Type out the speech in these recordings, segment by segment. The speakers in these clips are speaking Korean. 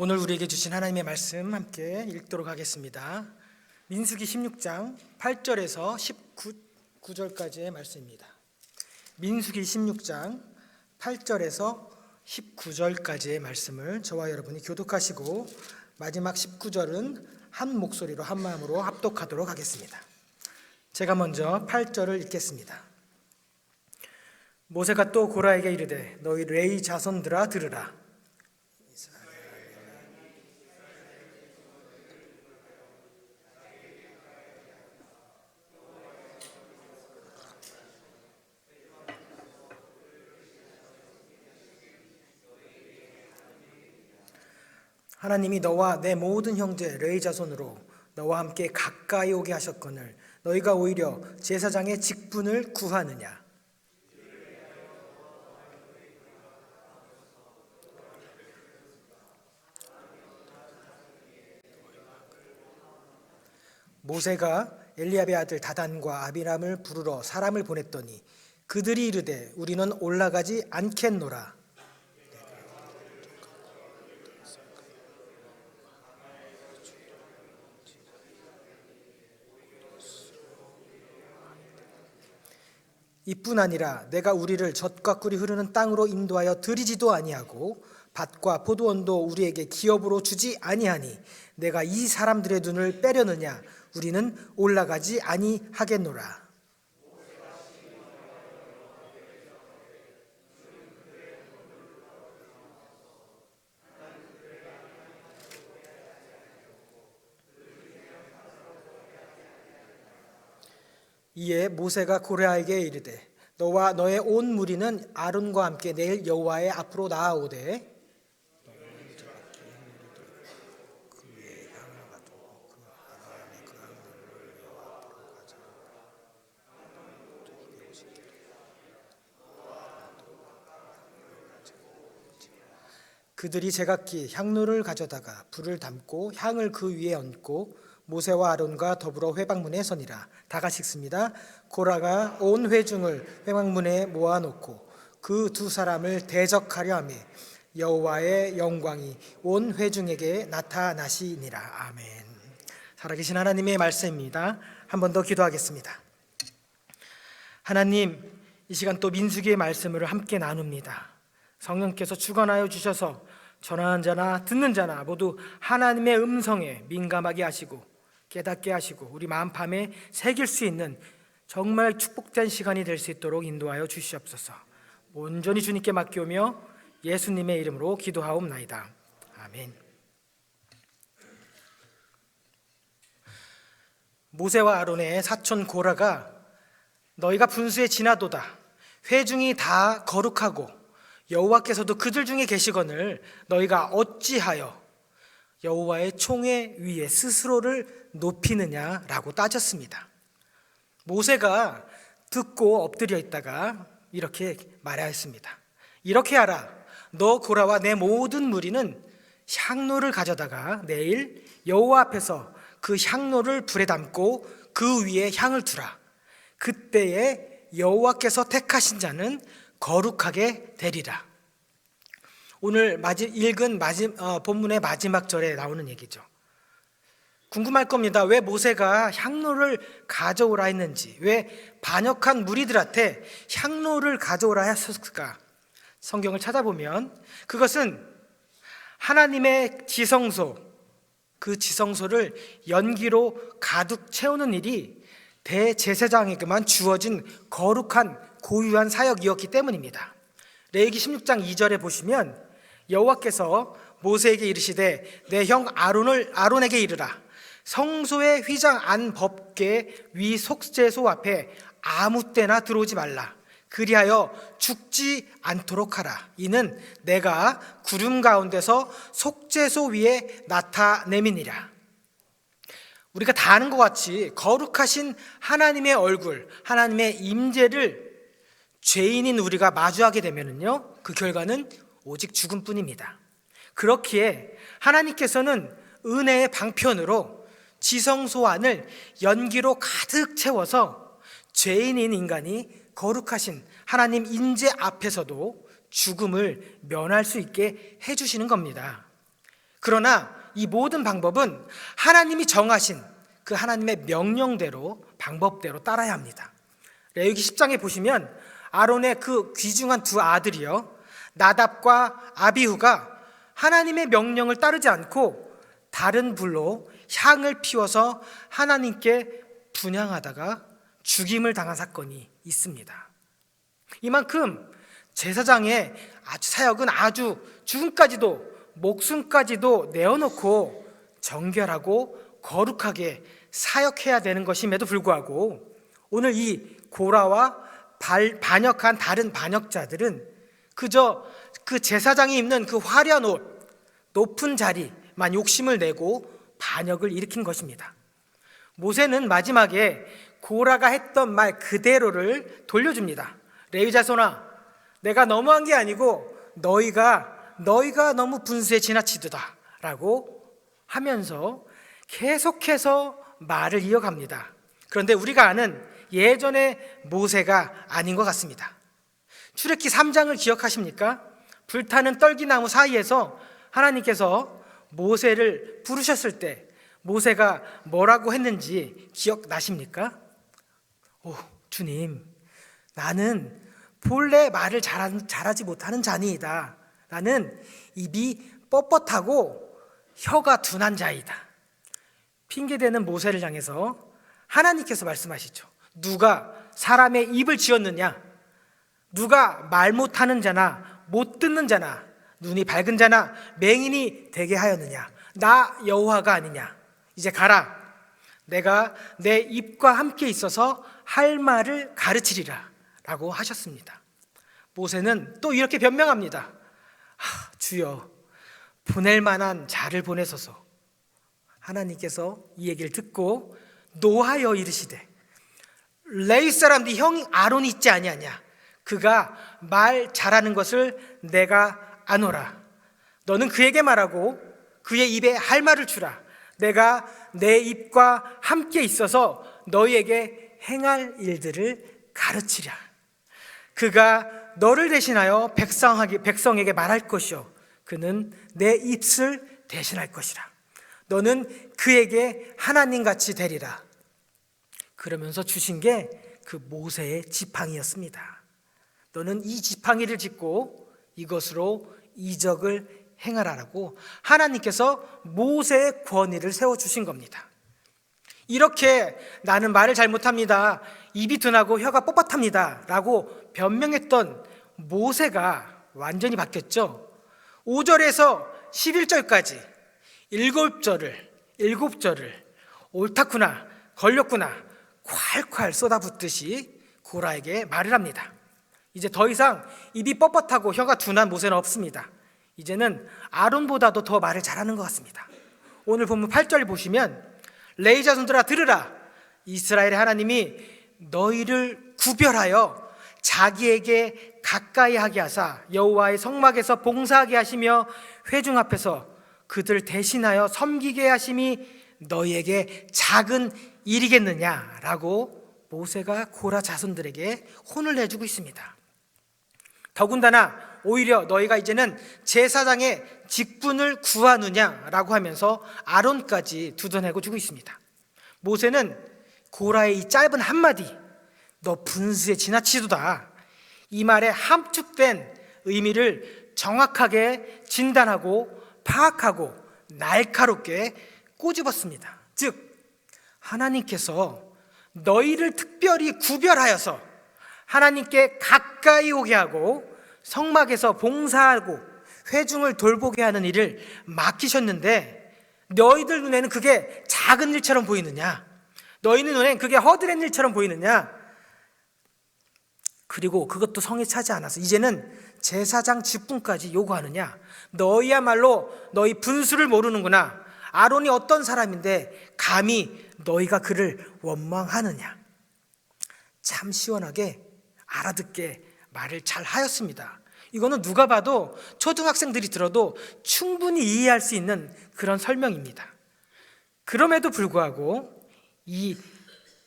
오늘 우리에게 주신 하나님의 말씀 함께 읽도록 하겠습니다. 민수기 16장 8절에서 19, 9절까지의 말씀입니다. 민수기 16장 8절에서 19절까지의 말씀을 저와 여러분이 교독하시고 마지막 19절은 한 목소리로 한 마음으로 합독하도록 하겠습니다. 제가 먼저 8절을 읽겠습니다. 모세가 또 고라에게 이르되 너희 레이 자손들아 들으라 하나님이 너와 내 모든 형제 레이 자손으로 너와 함께 가까이 오게 하셨거늘 너희가 오히려 제사장의 직분을 구하느냐? 모세가 엘리압의 아들 다단과 아비람을 부르러 사람을 보냈더니 그들이 이르되 우리는 올라가지 않겠노라 이뿐 아니라 내가 우리를 젖과 꿀이 흐르는 땅으로 인도하여 들이지도 아니하고 밭과 포도원도 우리에게 기업으로 주지 아니하니 내가 이 사람들의 눈을 빼려느냐? 우리는 올라가지 아니하겠노라 이에 모세가 고레아에게 이르되 너와 너의 온 무리는 아론과 함께 내일 여호와의 앞으로 나아오되 그들이 제각기 향로를 가져다가 불을 담고 향을 그 위에 얹고 모세와 아론과 더불어 회방문에 서니라 다 같이 읽습니다. 고라가 온 회중을 회방문에 모아놓고 그 두 사람을 대적하려 하며 여호와의 영광이 온 회중에게 나타나시니라 아멘. 살아계신 하나님의 말씀입니다. 한 번 더 기도하겠습니다. 하나님, 이 시간 또 민수기의 말씀을 함께 나눕니다. 성령께서 주관하여 주셔서 전하는 자나 듣는 자나 모두 하나님의 음성에 민감하게 하시고 깨닫게 하시고 우리 마음 밤에 새길 수 있는 정말 축복된 시간이 될 수 있도록 인도하여 주시옵소서. 온전히 주님께 맡기오며 예수님의 이름으로 기도하옵나이다. 아멘. 모세와 아론의 사촌 고라가 너희가 분수에 지나도다. 회중이 다 거룩하고 여호와께서도 그들 중에 계시거늘 너희가 어찌하여 여호와의 총회 위에 스스로를 높이느냐라고 따졌습니다. 모세가 듣고 엎드려 있다가 이렇게 말하였습니다. 이렇게 하라. 너 고라와 내 모든 무리는 향로를 가져다가 내일 여호와 앞에서 그 향로를 불에 담고 그 위에 향을 두라. 그때에 여호와께서 택하신 자는 거룩하게 되리라. 오늘 마지, 읽은 마지, 어, 본문의 마지막 절에 나오는 얘기죠. 궁금할 겁니다. 왜 모세가 향로를 가져오라 했는지, 왜 반역한 무리들한테 향로를 가져오라 했었을까? 성경을 찾아보면 그것은 하나님의 지성소, 그 지성소를 연기로 가득 채우는 일이 대제사장에게만 주어진 거룩한 고유한 사역이었기 때문입니다. 레이기 16장 2절에 보시면 여호와께서 모세에게 이르시되 내 형 아론을 아론에게 이르라. 성소의 휘장 안 법궤 위 속죄소 앞에 아무 때나 들어오지 말라. 그리하여 죽지 않도록 하라. 이는 내가 구름 가운데서 속죄소 위에 나타내미니라. 우리가 다 아는 것 같이 거룩하신 하나님의 얼굴 하나님의 임재를 죄인인 우리가 마주하게 되면은요 그 결과는 오직 죽음뿐입니다. 그렇기에 하나님께서는 은혜의 방편으로 지성소 안을 연기로 가득 채워서 죄인인 인간이 거룩하신 하나님 인재 앞에서도 죽음을 면할 수 있게 해주시는 겁니다. 그러나 이 모든 방법은 하나님이 정하신 그 하나님의 명령대로 방법대로 따라야 합니다. 레위기 10장에 보시면 아론의 그 귀중한 두 아들이요 나답과 아비후가 하나님의 명령을 따르지 않고 다른 불로 향을 피워서 하나님께 분향하다가 죽임을 당한 사건이 있습니다. 이만큼 제사장의 사역은 아주 죽음까지도 목숨까지도 내어놓고 정결하고 거룩하게 사역해야 되는 것임에도 불구하고 오늘 이 고라와 발, 반역한 다른 반역자들은 그저 그 제사장이 입는 그 화려한 옷, 높은 자리만 욕심을 내고 반역을 일으킨 것입니다. 모세는 마지막에 고라가 했던 말 그대로를 돌려줍니다. 레위자손아, 내가 너무한 게 아니고 너희가 너희가 너무 분수에 지나치도다라고 하면서 계속해서 말을 이어갑니다. 그런데 우리가 아는 예전의 모세가 아닌 것 같습니다. 출애기 3장을 기억하십니까? 불타는 떨기나무 사이에서 하나님께서 모세를 부르셨을 때 모세가 뭐라고 했는지 기억나십니까? 오, 주님, 나는 본래 말을 잘하, 잘하지 못하는 자니이다. 나는 입이 뻣뻣하고 혀가 둔한 자이다. 핑계대는 모세를 향해서 하나님께서 말씀하시죠. 누가 사람의 입을 지었느냐? 누가 말 못하는 자나 못 듣는 자나 눈이 밝은 자나 맹인이 되게 하였느냐? 나 여호와가 아니냐? 이제 가라. 내가 내 입과 함께 있어서 할 말을 가르치리라. 라고 하셨습니다. 모세는 또 이렇게 변명합니다. 하, 주여, 보낼 만한 자를 보내소서. 하나님께서 이 얘기를 듣고 노하여 이르시되 레이 사람 네 형 아론이 있지 아니하냐 그가 말 잘하는 것을 내가 아노라. 너는 그에게 말하고 그의 입에 할 말을 주라. 내가 내 입과 함께 있어서 너희에게 행할 일들을 가르치랴. 그가 너를 대신하여 백성에게, 백성에게 말할 것이요. 그는 내 입을 대신할 것이라. 너는 그에게 하나님 같이 되리라. 그러면서 주신 게 그 모세의 지팡이였습니다. 너는 이 지팡이를 짚고 이것으로 이적을 행하라라고 하나님께서 모세의 권위를 세워 주신 겁니다. 이렇게 나는 말을 잘못합니다. 입이 둔하고 혀가 뻣뻣합니다. 라고 변명했던 모세가 완전히 바뀌었죠. 5절에서 11절까지 일곱 절을, 일곱 절을 옳다구나, 걸렸구나, 콸콸 쏟아붓듯이 고라에게 말을 합니다. 이제 더 이상 입이 뻣뻣하고 혀가 둔한 모세는 없습니다. 이제는 아론보다도 더 말을 잘하는 것 같습니다. 오늘 본문 8절 보시면 레이 자손들아 들으라 이스라엘의 하나님이 너희를 구별하여 자기에게 가까이 하게 하사 여호와의 성막에서 봉사하게 하시며 회중 앞에서 그들 대신하여 섬기게 하심이 너희에게 작은 일이겠느냐라고 모세가 고라 자손들에게 혼을 내주고 있습니다. 더군다나 오히려 너희가 이제는 제사장의 직분을 구하느냐라고 하면서 아론까지 두드내고 주고 있습니다. 모세는 고라의 이 짧은 한마디 너 분수에 지나치도다 이 말의 함축된 의미를 정확하게 진단하고 파악하고 날카롭게 꼬집었습니다. 즉 하나님께서 너희를 특별히 구별하여서 하나님께 가까이 오게 하고 성막에서 봉사하고 회중을 돌보게 하는 일을 맡기셨는데 너희들 눈에는 그게 작은 일처럼 보이느냐? 너희는 눈에는 그게 허드렛 일처럼 보이느냐? 그리고 그것도 성에 차지 않아서 이제는 제사장 직분까지 요구하느냐? 너희야말로 너희 분수를 모르는구나. 아론이 어떤 사람인데 감히 너희가 그를 원망하느냐? 참 시원하게 알아듣게 말을 잘 하였습니다. 이거는 누가 봐도 초등학생들이 들어도 충분히 이해할 수 있는 그런 설명입니다. 그럼에도 불구하고 이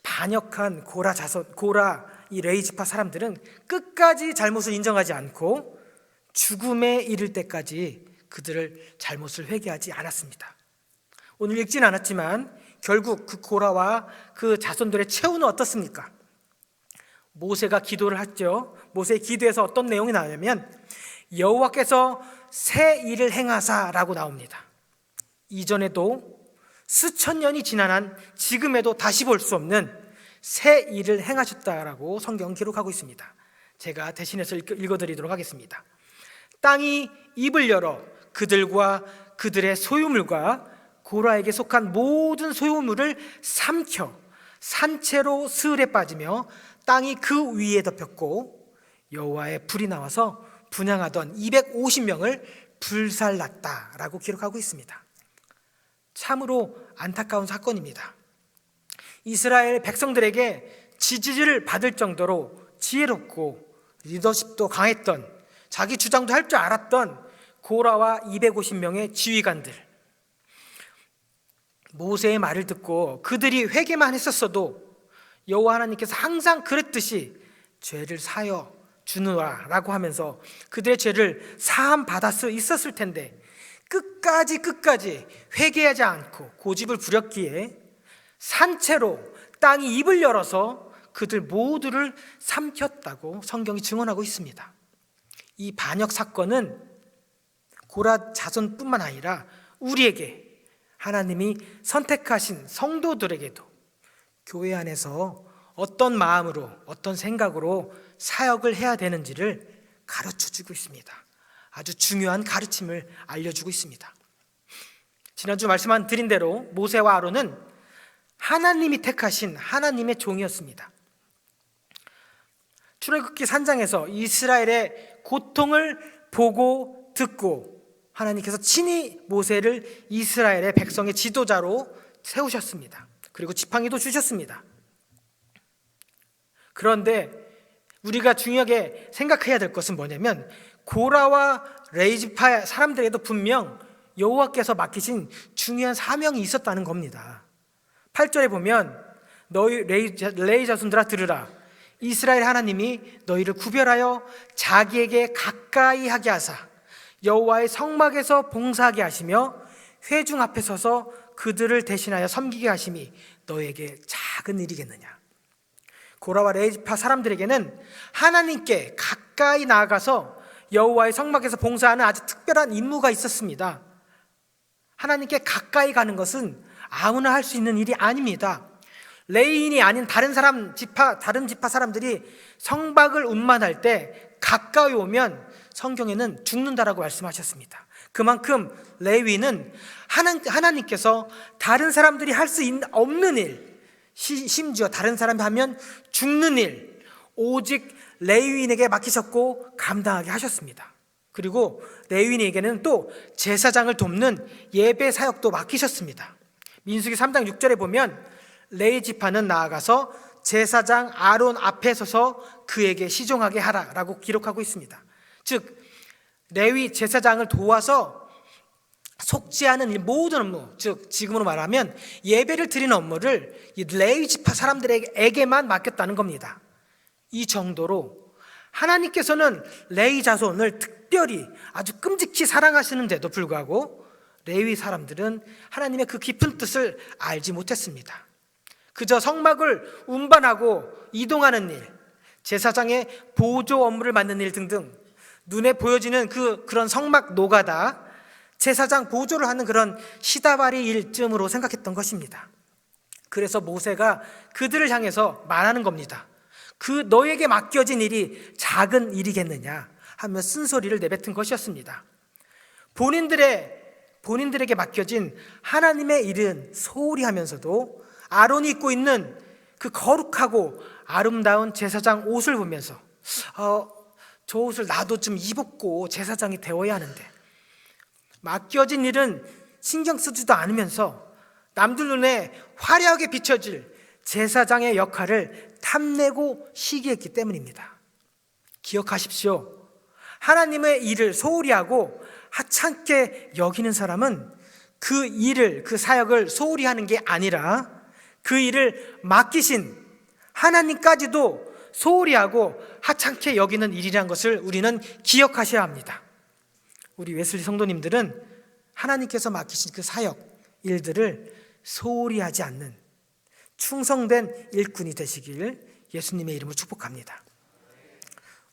반역한 고라 자손, 고라 이 레이지파 사람들은 끝까지 잘못을 인정하지 않고 죽음에 이를 때까지 그들을 잘못을 회개하지 않았습니다. 오늘 읽진 않았지만 결국 그 고라와 그 자손들의 최후는 어떻습니까? 모세가 기도를 했죠. 모세의 기도에서 어떤 내용이 나오냐면 여호와께서 새 일을 행하사라고 나옵니다. 이전에도 수천 년이 지난 한 지금에도 다시 볼 수 없는 새 일을 행하셨다라고 성경 기록하고 있습니다. 제가 대신해서 읽- 읽어드리도록 하겠습니다. 땅이 입을 열어 그들과 그들의 소유물과 고라에게 속한 모든 소유물을 삼켜 산채로 스을에 빠지며 땅이 그 위에 덮였고 여호와의 불이 나와서 분양하던 250명을 불살랐다라고 기록하고 있습니다. 참으로 안타까운 사건입니다. 이스라엘 백성들에게 지지를 받을 정도로 지혜롭고 리더십도 강했던 자기 주장도 할 줄 알았던 고라와 250명의 지휘관들 모세의 말을 듣고 그들이 회개만 했었어도 여호와 하나님께서 항상 그랬듯이 죄를 사여 주느라라고 하면서 그들의 죄를 사함 수 있었을 텐데 끝까지 끝까지 회개하지 않고 고집을 부렸기에 산채로 땅이 입을 열어서 그들 모두를 삼켰다고 성경이 증언하고 있습니다. 이 반역 사건은 고라 자손뿐만 아니라 우리에게 하나님이 선택하신 성도들에게도 교회 안에서 어떤 마음으로 어떤 생각으로 사역을 해야 되는지를 가르쳐 주고 있습니다. 아주 중요한 가르침을 알려주고 있습니다. 지난주 말씀한 드린 대로 모세와 아론은 하나님이 택하신 하나님의 종이었습니다. 출애굽기 산장에서 이스라엘의 고통을 보고 듣고 하나님께서 친히 모세를 이스라엘의 백성의 지도자로 세우셨습니다. 그리고 지팡이도 주셨습니다. 그런데 우리가 중요하게 생각해야 될 것은 뭐냐면 고라와 레이지파 사람들에게도 분명 여호와께서 맡기신 중요한 사명이 있었다는 겁니다. 8절에 보면 너희 레이, 자손들아 들으라 이스라엘 하나님이 너희를 구별하여 자기에게 가까이 하게 하사 여호와의 성막에서 봉사하게 하시며 회중 앞에 서서 그들을 대신하여 섬기게 하심이 너에게 작은 일이겠느냐 고라와 레이지파 사람들에게는 하나님께 가까이 나아가서 여호와의 성막에서 봉사하는 아주 특별한 임무가 있었습니다. 하나님께 가까이 가는 것은 아무나 할 수 있는 일이 아닙니다. 레이인이 아닌 다른 사람 지파 다른 지파 사람들이 성박을 운반할 때 가까이 오면 성경에는 죽는다라고 말씀하셨습니다. 그만큼 레위는 하나님께서 다른 사람들이 할 수 없는 일, 심지어 다른 사람이 하면 죽는 일, 오직 레위인에게 맡기셨고 감당하게 하셨습니다. 그리고 레위인에게는 또 제사장을 돕는 예배 사역도 맡기셨습니다. 민수기 3장 6절에 보면 레위 지파는 나아가서 제사장 아론 앞에 서서 그에게 시종하게 하라라고 기록하고 있습니다. 즉 레위 제사장을 도와서 이 모든 업무, 즉 지금으로 말하면 예배를 드리는 업무를 이 레위 지파 사람들에게만 맡겼다는 겁니다. 이 정도로 하나님께서는 레위 자손을 특별히 아주 끔찍히 사랑하시는데도 불구하고 레위 사람들은 하나님의 그 깊은 뜻을 알지 못했습니다. 그저 성막을 운반하고 이동하는 일, 제사장의 보조 업무를 맡는 일 등등 눈에 보여지는 그 그런 성막 노가다, 제사장 보조를 하는 그런 시다바리 일쯤으로 생각했던 것입니다. 그래서 모세가 그들을 향해서 말하는 겁니다. 그 너에게 맡겨진 일이 작은 일이겠느냐 하며 쓴소리를 내뱉은 것이었습니다. 본인들의 본인들에게 맡겨진 하나님의 일은 소홀히 하면서도 아론이 입고 있는 그 거룩하고 아름다운 제사장 옷을 보면서 어, 저 옷을 나도 좀 입었고 제사장이 되어야 하는데 맡겨진 일은 신경 쓰지도 않으면서 남들 눈에 화려하게 비춰질 제사장의 역할을 탐내고 시기했기 때문입니다. 기억하십시오. 하나님의 일을 소홀히 하고 하찮게 여기는 사람은 그 일을, 그 사역을 소홀히 하는 게 아니라 그 일을 맡기신 하나님까지도 소홀히 하고 하찮게 여기는 일이란 것을 우리는 기억하셔야 합니다. 우리 웨슬리 성도님들은 하나님께서 맡기신 그 사역 일들을 소홀히 하지 않는 충성된 일꾼이 되시길 예수님의 이름으로 축복합니다.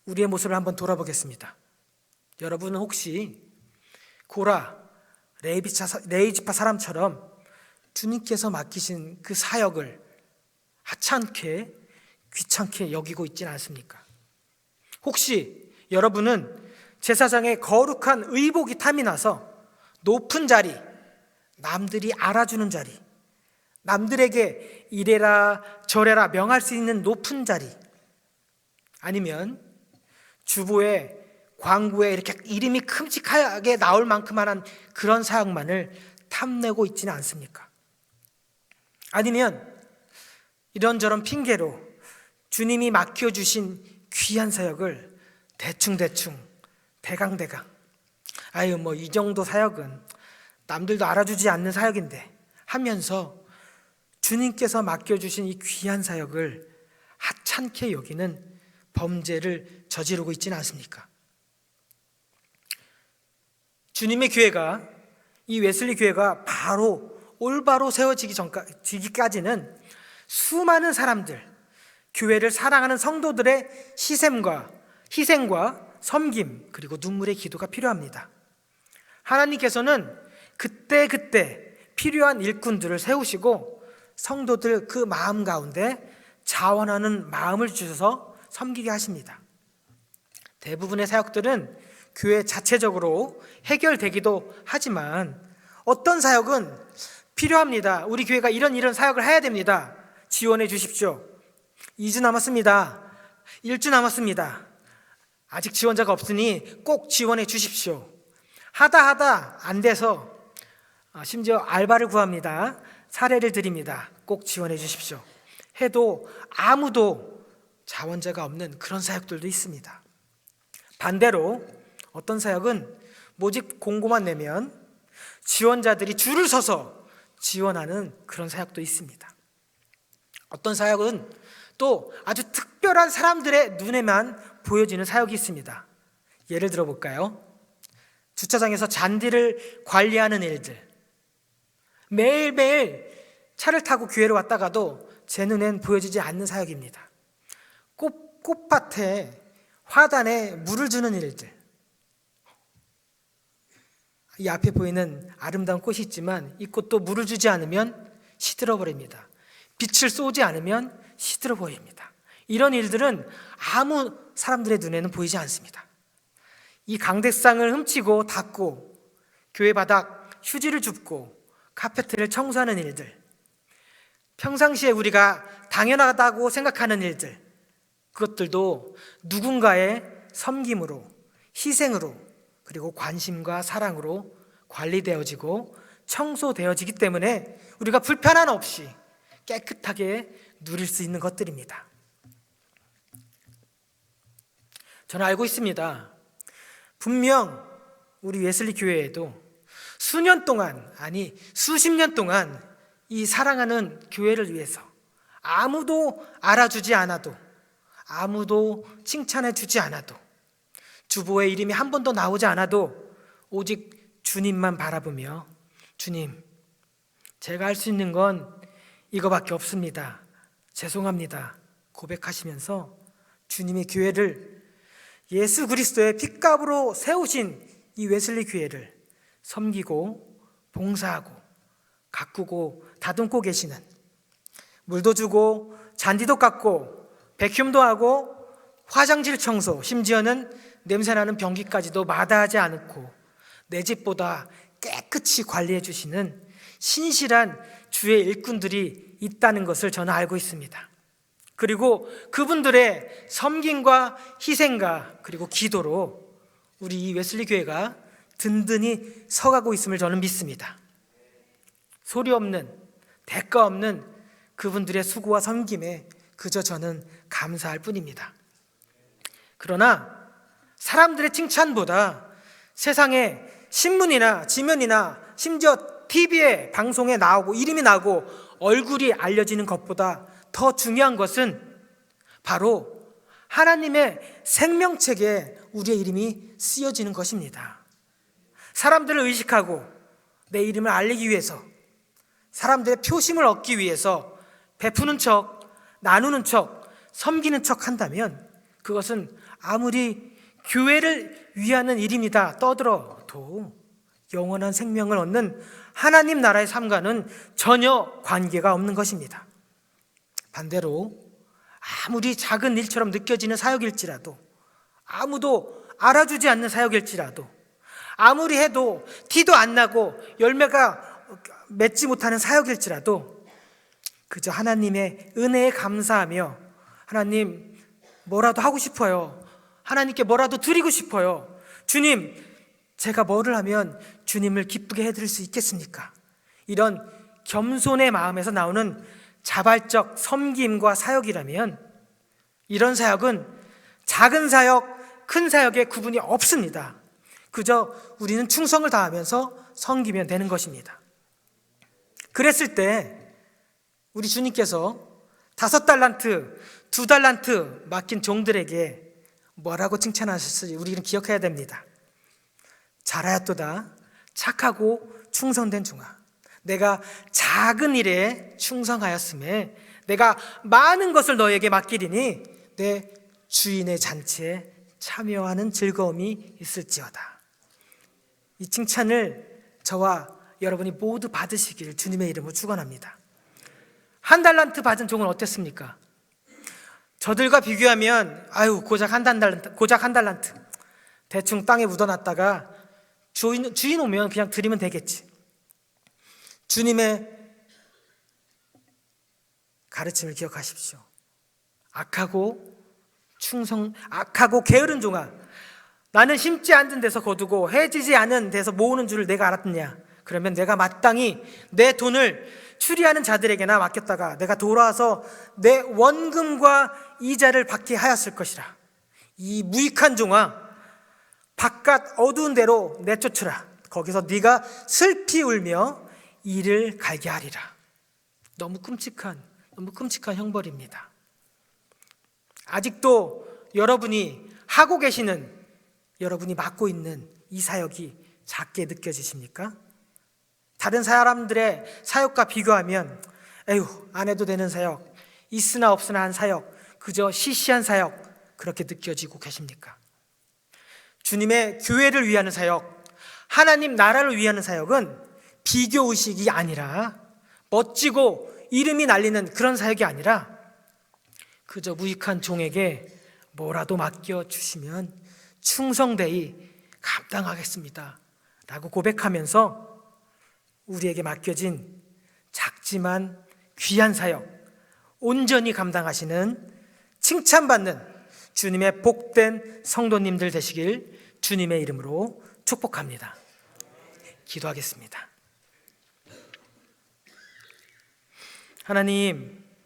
우리의 모습을 한번 돌아보겠습니다. 여러분은 혹시 고라 레이비차 레이지파 사람처럼 주님께서 맡기신 그 사역을 하찮게 귀찮게 여기고 있지는 않습니까? 혹시 여러분은 제사장의 거룩한 의복이 탐이 나서 높은 자리, 남들이 알아주는 자리, 남들에게 이래라 저래라 명할 수 있는 높은 자리, 아니면 주보에 광고에 이렇게 이름이 큼직하게 나올 만큼만 그런 사역만을 탐내고 있지는 않습니까? 아니면 이런저런 핑계로 주님이 맡겨주신 귀한 사역을 대충대충 대강대강 아유 뭐 이 정도 사역은 남들도 알아주지 않는 사역인데 하면서 주님께서 맡겨주신 이 귀한 사역을 하찮게 여기는 범죄를 저지르고 있지는 않습니까? 주님의 교회가 이 웨슬리 교회가 바로 올바로 세워지기 전까지는 수많은 사람들, 교회를 사랑하는 성도들의 희생과 희생과 섬김 그리고 눈물의 기도가 필요합니다. 하나님께서는 그때 그때 필요한 일꾼들을 세우시고 성도들 그 마음 가운데 자원하는 마음을 주셔서 섬기게 하십니다. 대부분의 사역들은 교회 자체적으로 해결되기도 하지만 어떤 사역은 필요합니다. 우리 교회가 이런 이런 사역을 해야 됩니다. 지원해 주십시오. 2주 남았습니다. 1주 남았습니다. 아직 지원자가 없으니 꼭 지원해 주십시오. 하다 하다 안 돼서 아, 심지어 알바를 구합니다. 사례를 드립니다. 꼭 지원해 주십시오. 해도 아무도 자원자가 없는 그런 사역들도 있습니다. 반대로 어떤 사역은 모집 공고만 내면 지원자들이 줄을 서서 지원하는 그런 사역도 있습니다. 어떤 사역은 또 아주 특별한 사람들의 눈에만 보여지는 사역이 있습니다. 예를 들어 볼까요? 주차장에서 잔디를 관리하는 일들. 매일매일 차를 타고 교회로 왔다가도 제 눈엔 보여지지 않는 사역입니다. 꽃, 꽃밭에 화단에 물을 주는 일들. 이 앞에 보이는 아름다운 꽃이 있지만 이 꽃도 물을 주지 않으면 시들어 버립니다. 빛을 쏘지 않으면 시들어 보입니다. 이런 일들은 아무 사람들의 눈에는 보이지 않습니다. 이 강대상을 훔치고 닦고 교회 바닥 휴지를 줍고 카페트를 청소하는 일들 평상시에 우리가 당연하다고 생각하는 일들 그것들도 누군가의 섬김으로 희생으로 그리고 관심과 사랑으로 관리되어지고 청소되어지기 때문에 우리가 불편함 없이 깨끗하게 누릴 수 있는 것들입니다. 저는 알고 있습니다. 분명 우리 웨슬리 교회에도 수년 동안, 아니 수십 년 동안 이 사랑하는 교회를 위해서 아무도 알아주지 않아도, 아무도 칭찬해 주지 않아도, 주보의 이름이 한 번도 나오지 않아도 오직 주님만 바라보며 주님, 제가 할 수 있는 건 이거밖에 없습니다. 죄송합니다. 고백하시면서 주님의 교회를 예수 그리스도의 핏값으로 세우신 이 웨슬리 교회를 섬기고 봉사하고 가꾸고 다듬고 계시는 물도 주고 잔디도 깎고 백흉도 하고 화장실 청소 심지어는 냄새나는 변기까지도 마다하지 않고 내 집보다 깨끗이 관리해 주시는 신실한 주의 일꾼들이 있다는 것을 저는 알고 있습니다. 그리고 그분들의 섬김과 희생과 그리고 기도로 우리 이 웨슬리 교회가 든든히 서가고 있음을 저는 믿습니다. 소리 없는 대가 없는 그분들의 수고와 섬김에 그저 저는 감사할 뿐입니다. 그러나 사람들의 칭찬보다 세상에 신문이나 지면이나 심지어 TV에 방송에 나오고 이름이 나고 얼굴이 알려지는 것보다 더 중요한 것은 바로 하나님의 생명책에 우리의 이름이 쓰여지는 것입니다. 사람들을 의식하고 내 이름을 알리기 위해서 사람들의 표심을 얻기 위해서 베푸는 척, 나누는 척, 섬기는 척 한다면 그것은 아무리 교회를 위하는 일입니다. 떠들어도 영원한 생명을 얻는 하나님 나라의 삶과는 전혀 관계가 없는 것입니다. 반대로 아무리 작은 일처럼 느껴지는 사역일지라도 아무도 알아주지 않는 사역일지라도 아무리 해도 티도 안 나고 열매가 맺지 못하는 사역일지라도 그저 하나님의 은혜에 감사하며 하나님 뭐라도 하고 싶어요. 하나님께 뭐라도 드리고 싶어요. 주님, 제가 뭐를 하면 주님을 기쁘게 해드릴 수 있겠습니까? 이런 겸손의 마음에서 나오는 자발적 섬김과 사역이라면 이런 사역은 작은 사역, 큰 사역의 구분이 없습니다. 그저 우리는 충성을 다하면서 섬기면 되는 것입니다. 그랬을 때 우리 주님께서 다섯 달란트, 두 달란트 맡긴 종들에게 뭐라고 칭찬하셨을지 우리는 기억해야 됩니다. 잘하였도다. 착하고 충성된 종아. 내가 작은 일에 충성하였음에 내가 많은 것을 너에게 맡기리니 내 주인의 잔치에 참여하는 즐거움이 있을지어다. 이 칭찬을 저와 여러분이 모두 받으시길 주님의 이름으로 축원합니다. 한 달란트 받은 종은 어땠습니까? 저들과 비교하면 아유 고작 한 달란트 고작 한 달란트 대충 땅에 묻어놨다가 주인, 주인 오면 그냥 드리면 되겠지. 주님의 가르침을 기억하십시오. 악하고 충성, 악하고 게으른 종아. 나는 심지 않은 데서 거두고 해지지 않은 데서 모으는 줄을 내가 알았느냐? 그러면 내가 마땅히 내 돈을 추리하는 자들에게나 맡겼다가 내가 돌아와서 내 원금과 이자를 받게 하였을 것이라. 이 무익한 종아, 바깥 어두운 데로 내쫓으라. 거기서 네가 슬피 울며 이를 갈게 하리라. 너무 끔찍한, 너무 끔찍한 형벌입니다. 아직도 여러분이 하고 계시는, 여러분이 맡고 있는 이 사역이 작게 느껴지십니까? 다른 사람들의 사역과 비교하면, 에휴, 안 해도 되는 사역, 있으나 없으나 한 사역, 그저 시시한 사역, 그렇게 느껴지고 계십니까? 주님의 교회를 위하는 사역, 하나님 나라를 위하는 사역은 비교 의식이 아니라 멋지고 이름이 날리는 그런 사역이 아니라 그저 무익한 종에게 뭐라도 맡겨 주시면 충성되이 감당하겠습니다. 라고 고백하면서 우리에게 맡겨진 작지만 귀한 사역, 온전히 감당하시는 칭찬받는 주님의 복된 성도님들 되시길 주님의 이름으로 축복합니다. 기도하겠습니다. 하나님,